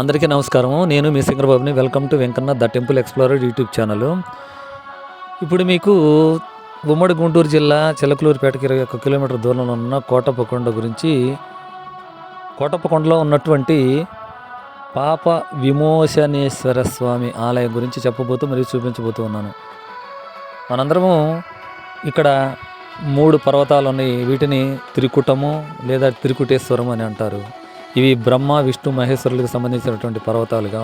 అందరికీ నమస్కారం. నేను మీ సింగరబాబుని welcome to Venkanna the temple explorer YouTube channel. ఇప్పుడు మీకు ఉమ్మడి గుంటూరు జిల్లా చిలకలూరుపేటకి ఇరవై ఒక్క కిలోమీటర్ దూరంలో ఉన్న కోటప్పకొండ గురించి కోటప్పకొండలో ఉన్నటువంటి పాప విమోచనేశ్వర స్వామి ఆలయం గురించి చెప్పబోతూ మరియు చూపించబోతూ ఉన్నాను. మనందరము ఇక్కడ మూడు పర్వతాలు ఉన్నాయి. వీటిని త్రికుటము లేదా త్రికుటేశ్వరం అని అంటారు. ఇవి బ్రహ్మ విష్ణు మహేశ్వరులకు సంబంధించినటువంటి పర్వతాలుగా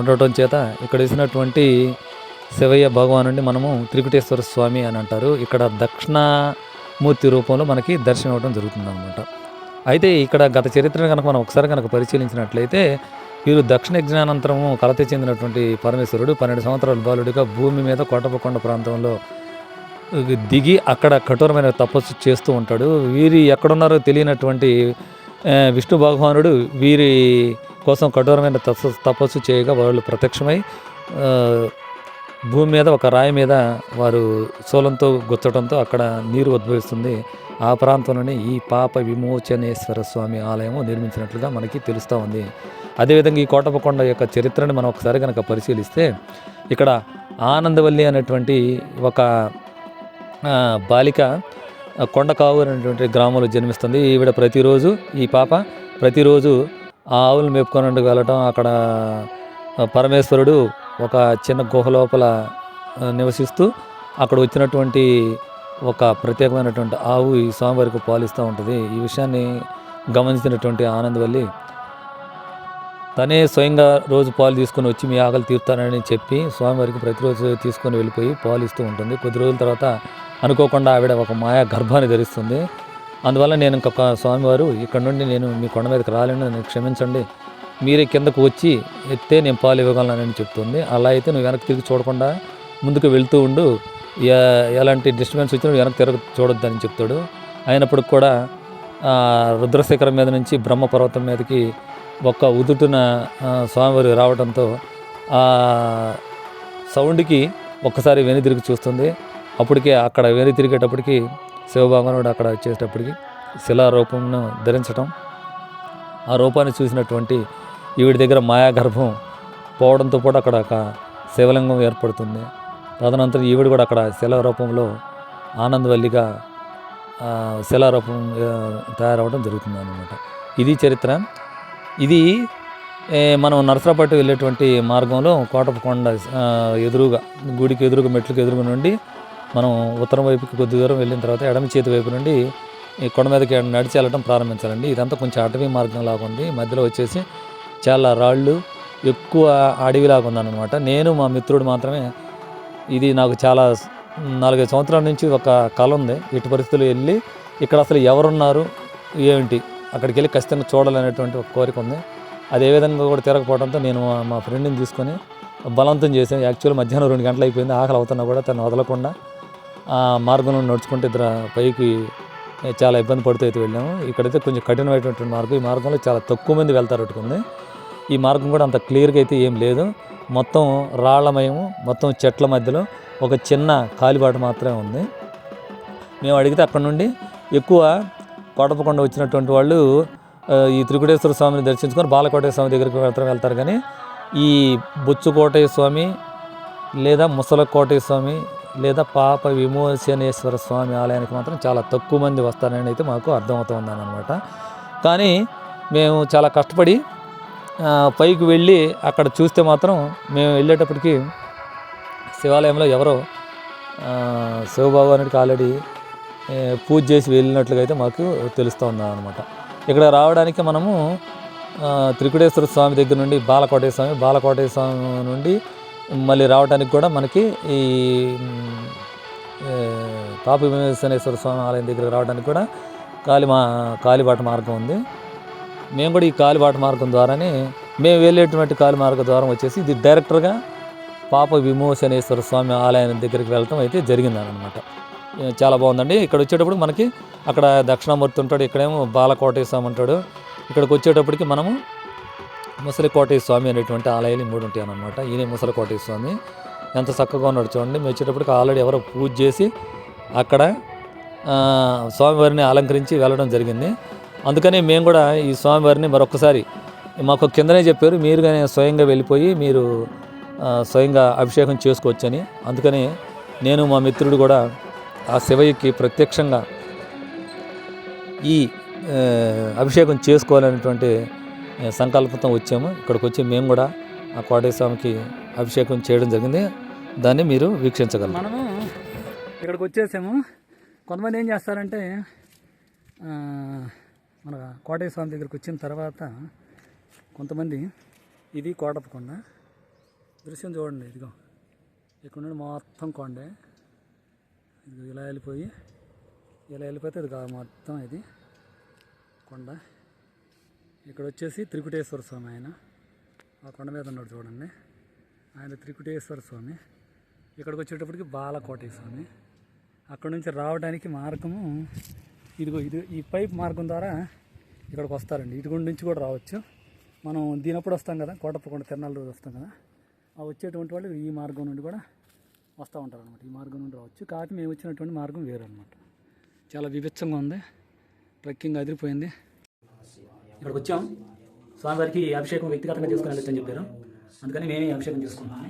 ఉండటం చేత ఇక్కడ వేసినటువంటి శివయ్య భగవానుడిని మనము త్రికుటేశ్వర స్వామి అని అంటారు. ఇక్కడ దక్షిణామూర్తి రూపంలో మనకి దర్శనం అవ్వడం జరుగుతుంది అనమాట అయితే ఇక్కడ గత చరిత్రను కనుక మనం ఒకసారి కనుక పరిశీలించినట్లయితే వీరు దక్షిణ యజ్ఞానంతరము కలత చెందినటువంటి పరమేశ్వరుడు పన్నెండు సంవత్సరాల బాలుడిగా భూమి మీద కోటపకొండ ప్రాంతంలో దిగి అక్కడ కఠోరమైన తపస్సు చేస్తూ ఉంటాడు. వీరి ఎక్కడున్నారో తెలియనటువంటి విష్ణు భగవానుడు వీరి కోసం కఠోరమైన తపస్సు తపస్సు చేయగా వాళ్ళు ప్రత్యక్షమై భూమి మీద ఒక రాయి మీద వారు సోలంతో గుచ్చడంతో అక్కడ నీరు ఉద్భవిస్తుంది. ఆ ప్రాంతంలోనే ఈ పాప విమోచనేశ్వర స్వామి ఆలయము నిర్మించినట్లుగా మనకి తెలుస్తూ ఉంది. అదేవిధంగా ఈ కోటపకొండ యొక్క చరిత్రని మనం ఒకసారి కనుక పరిశీలిస్తే ఇక్కడ ఆనందవల్లి అనేటువంటి ఒక బాలిక కొండకావు అనేటువంటి గ్రామంలో జన్మిస్తుంది. ఈవిడ ప్రతిరోజు ఈ పాప ప్రతిరోజు ఆ ఆవులు మేపుకొని వెళ్ళటం. అక్కడ పరమేశ్వరుడు ఒక చిన్న గుహ లోపల నివసిస్తూ అక్కడ వచ్చినటువంటి ఒక ప్రత్యేకమైనటువంటి ఆవు ఈ స్వామివారికి పాలిస్తూ ఉంటుంది. ఈ విషయాన్ని గమనించినటువంటి ఆనందవల్లి తనే స్వయంగా రోజు పాలు తీసుకొని వచ్చి మీ ఆకలి తీరుతానని చెప్పి స్వామివారికి ప్రతిరోజు తీసుకొని వెళ్ళిపోయి పాలు ఇస్తూ ఉంటుంది. కొద్ది రోజుల తర్వాత అనుకోకుండా ఆవిడ ఒక మాయా గర్భాన్ని ధరిస్తుంది. అందువల్ల నేను ఇంకొక స్వామివారు ఇక్కడ నుండి నేను మీ కొండ మీదకి రాలేను నన్ను క్షమించండి. మీరే కిందకు వచ్చి ఎత్తే నేను పాలు ఇవ్వగలనని చెప్తుంది. అలా అయితే నువ్వు వెనక్కి తిరిగి చూడకుండా ముందుకు వెళ్తూ ఉండు. ఎలాంటి డిస్టర్బెన్స్ వచ్చినా వెనక్కి తిరగ చూడొద్దని చెప్తాడు. అయినప్పటికి కూడా రుద్రశిఖరం మీద నుంచి బ్రహ్మ పర్వతం మీదకి ఒక్క ఉదుటున స్వామివారి రావడంతో ఆ సౌండ్కి ఒక్కసారి వెనుదిరిగి చూస్తుంది. అప్పటికే అక్కడ వెళ్ళి తిరిగేటప్పటికి శివభగవానుడు అక్కడ వచ్చేటప్పటికి శిలారూపంను ధరించటం ఆ రూపాన్ని చూసినటువంటి ఈవిడి దగ్గర మాయాగర్భం పోవడంతో కూడా అక్కడ ఒక శివలింగం ఏర్పడుతుంది. తదనంతరం ఈవిడ కూడా అక్కడ శిలా రూపంలో ఆనందవల్లిగా శిలారూపం తయారవడం జరుగుతుంది అనమాట ఇది చరిత్ర. ఇది మనం నరసరాపట్టు వెళ్ళేటువంటి మార్గంలో కోటపకొండ ఎదురుగా గుడికి ఎదురుగా మెట్లకు ఎదురుగా నుండి మనం ఉత్తరం వైపుకి కొద్ది దూరం వెళ్ళిన తర్వాత ఎడమ చేతి వైపు నుండి ఈ కొండ మీదకి నడిచి వెళ్ళడం ప్రారంభించాలండి. ఇదంతా కొంచెం అటవీ మార్గం లాగా ఉంది. మధ్యలో వచ్చేసి చాలా రాళ్ళు ఎక్కువ అడవిలాగా ఉందన్నమాట. నేను మా మిత్రుడు మాత్రమే ఇది నాకు చాలా నాలుగైదు సంవత్సరాల నుంచి ఒక కళ ఉంది. ఇటు పరిస్థితులు వెళ్ళి ఇక్కడ అసలు ఎవరున్నారు ఏమిటి అక్కడికి వెళ్ళి ఖచ్చితంగా చూడాలనేటువంటి ఒక కోరిక ఉంది. అదే విధంగా కూడా తిరగపోవడంతో నేను మా- ఫ్రెండ్ని తీసుకొని బలవంతం చేశాను. యాక్చువల్ మధ్యాహ్నం రెండు గంటలు అయిపోయింది. ఆకలి అవుతున్నా కూడా తను వదలకుండా మార్గంలో నడుచుకుంటే ఇద్దరు పైకి చాలా ఇబ్బంది పడుతూ అయితే వెళ్ళాము. ఇక్కడైతే కొంచెం కఠినమైనటువంటి మార్గం. ఈ మార్గంలో చాలా తక్కువ మంది వెళ్తారు పెట్టుకుంది ఈ మార్గం కూడా అంత క్లియర్గా అయితే ఏం లేదు. మొత్తం రాళ్ళమయము మొత్తం చెట్ల మధ్యలో ఒక చిన్న కాలిబాట మాత్రమే ఉంది. మేము అడిగితే అక్కడ నుండి ఎక్కువ కోటపకొండ వచ్చినటువంటి వాళ్ళు ఈ త్రికుటేశ్వర స్వామిని దర్శించుకొని బాలకోటేశ్వర స్వామి దగ్గరికి వెళ్తారు వెళ్తారు. కానీ ఈ బొచ్చు కోటయ్య స్వామి లేదా ముసల కోటయ్య స్వామి లేదా పాప విమోచనేశ్వర స్వామి ఆలయానికి మాత్రం చాలా తక్కువ మంది వస్తారని అయితే మాకు అర్థమవుతుందని అనమాట కానీ మేము చాలా కష్టపడి పైకి వెళ్ళి అక్కడ చూస్తే మాత్రం మేము వెళ్ళేటప్పటికి శివాలయంలో ఎవరో శివబాబు శివభగవానుడికి ఆల్రెడీ పూజ చేసి వెళ్ళినట్లుగా అయితే మాకు తెలుస్తూ ఉంది అనమాట ఇక్కడ రావడానికి మనము త్రికుటేశ్వర స్వామి దగ్గర నుండి బాలకోటేశ్వర స్వామి బాలకోటేశ్వర స్వామి నుండి మళ్ళీ రావడానికి కూడా మనకి ఈ మ్, ఏ, పాప విమేశ్వరేశ్వర స్వామి ఆలయం దగ్గర రావడానికి కూడా కాలి మా కాలిబాట మార్గం ఉంది. మేము కూడా ఈ కాలిబాట మార్గం ద్వారానే మేము వెళ్ళేటువంటి కాలి మార్గ ద్వారం వచ్చేసి ఇది డైరెక్టర్గా పాప విమోచనేశ్వర స్వామి ఆలయం దగ్గరికి వెళ్ళటం అయితే జరిగిందనమాట చాలా బాగుందండి. ఇక్కడ వచ్చేటప్పుడు మనకి అక్కడ దక్షిణామూర్తి ఉంటాడు ఇక్కడేమో బాలకోటయ్య స్వామి ఉంటాడు. ఇక్కడికి వచ్చేటప్పటికి మనము ముసలి స్వామి అనేటువంటి ఆలయాలు మూడు ఉంటాయి అన్నమాట ఈయన ముసలికోటయ్య స్వామి. ఎంత చక్కగా ఉన్నాడు చూడండి. మేము వచ్చేటప్పటికి ఆల్రెడీ ఎవరో పూజ చేసి అక్కడ స్వామివారిని అలంకరించి వెళ్ళడం జరిగింది. అందుకని మేము కూడా ఈ స్వామివారిని మరొకసారి మాకు కిందనే చెప్పారు. మీరు కానీ స్వయంగా వెళ్ళిపోయి మీరు స్వయంగా అభిషేకం చేసుకోవచ్చని. అందుకని నేను మా మిత్రుడు కూడా ఆ శివయ్యకి ప్రత్యక్షంగా ఈ అభిషేకం చేసుకోవాలనేటువంటి సంకల్పంతో వచ్చాము. ఇక్కడికి వచ్చి మేము కూడా ఆ కోటయ్య అభిషేకం చేయడం జరిగింది. దాన్ని మీరు వీక్షించగలరు. మనము ఇక్కడికి వచ్చేసాము. కొంతమంది ఏం చేస్తారంటే మన కోటయ్య స్వామి దగ్గరికి వచ్చిన తర్వాత కొంతమంది ఇది కోటపకొండ దృశ్యం చూడండి ఇదిగో. ఇక్కడ నుండి మొత్తం కొండే. ఇది ఇలా వెళ్ళిపోయి ఇలా వెళ్ళిపోతే ఇది కాదు మొత్తం ఇది కొండ. ఇక్కడ వచ్చేసి త్రికుటేశ్వర స్వామి ఆయన. ఆ కొండ మీద ఉన్నాడు చూడండి. ఆయన త్రికుటేశ్వర స్వామి. ఇక్కడికి వచ్చేటప్పటికి బాలకోటయ్య స్వామి. అక్కడ నుంచి రావడానికి మార్గము ఇదిగో ఇది ఈ పైప్ మార్గం ద్వారా ఇక్కడికి వస్తారండి ఇటు నుంచి కూడా రావచ్చు. మనం దీనప్పుడు వస్తాం కదా కోటప్పకొండ తిరణాల రోజు వస్తాం కదా. ఆ వచ్చేటువంటి వాళ్ళు ఈ మార్గం నుండి కూడా వస్తూ ఉంటారు అనమాట ఈ మార్గం నుండి రావచ్చు. కాకపోతే మేము వచ్చినటువంటి మార్గం వేరు అనమాట చాలా విభిత్సంగా ఉంది. ట్రెక్కింగ్ అదిరిపోయింది. ఇక్కడికి వచ్చాం స్వామివారికి అభిషేకం వ్యక్తిగతంగా చేసుకుని వెళ్ళొచ్చని చెప్పారు అందుకని నేనే అభిషేకం చేసుకున్నాం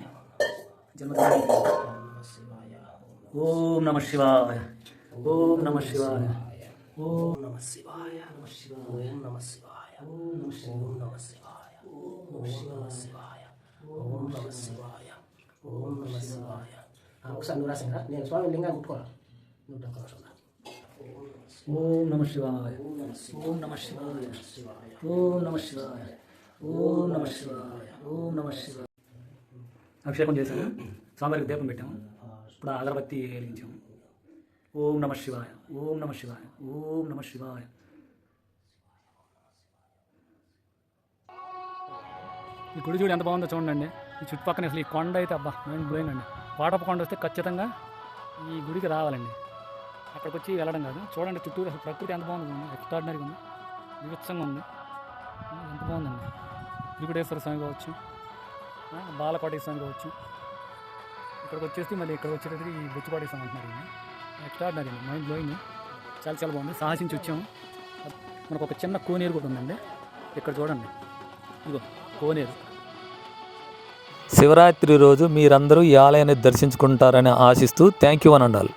జన్మదిన ఓం నమ శివాయ ఓం నమ శివాయ ఓం నమ శివాయ నమ శివాయ నమ శివాయ ఓం నమ శివాయ నమ శివాయ ఓం నమ శివాయ ఓం నమ శివాయ ఓం నమ శివాయ ఒకసారి నువ్వు రాసిందా నేను స్వామి లింగాన్ని ముట్టుకోరా నువ్వు డబ్బు ఓం నమ శివాయ. ఓం నమ శివాయ. ఓం నమ శివాయ. ఓం నమ శివాయ. ఓం నమ శివాయ. అభిషేకం చేశాము. స్వామివారికి దీపం పెట్టాము. ఇప్పుడు అగరబత్తి వెలిగించాము. ఓం నమ శివాయ. ఓం నమ శివాయ. ఓం నమ శివాయ. ఈ గుడి చూడు ఎంత బాగుందో చూడండి. ఈ చుట్టుపక్కన అసలు ఈ కొండ అయితే అబ్బా మైండ్ బ్లోయింగ్ అండి వాటప్ప కొండ వస్తే ఖచ్చితంగా ఈ గుడికి రావాలండి. అక్కడికి వచ్చి వెళ్ళడం కాదు. చూడండి చుట్టూరు అసలు ప్రకృతి ఎంత బాగుంది ఎక్స్ట్రాడినరీగా ఉంది. వివిత్సంగా ఉంది. ఎంత బాగుందండి. త్రికుటేశ్వర స్వామి కావచ్చు. ఆ, బాలకోటేశ్వర స్వామి కావచ్చు. ఇక్కడికి వచ్చేసి మళ్ళీ ఇక్కడ వచ్చేటప్పటికి ఈ బుచ్చికోటేశ్వర స్వామి అంటున్నారు ఎక్స్ట్రాడినరీ అండి. మైండ్ బ్లోయింగ్ చాలా చాలా బాగుంది. సాహసించి వచ్చాము. మనకు ఒక చిన్న కోనేరు కూడా ఉందండి. ఇక్కడ చూడండి. ఇదిగో కోనేరు. శివరాత్రి రోజు మీరందరూ ఈ ఆలయాన్ని దర్శించుకుంటారని ఆశిస్తూ థ్యాంక్ యూ అని ఉండాలి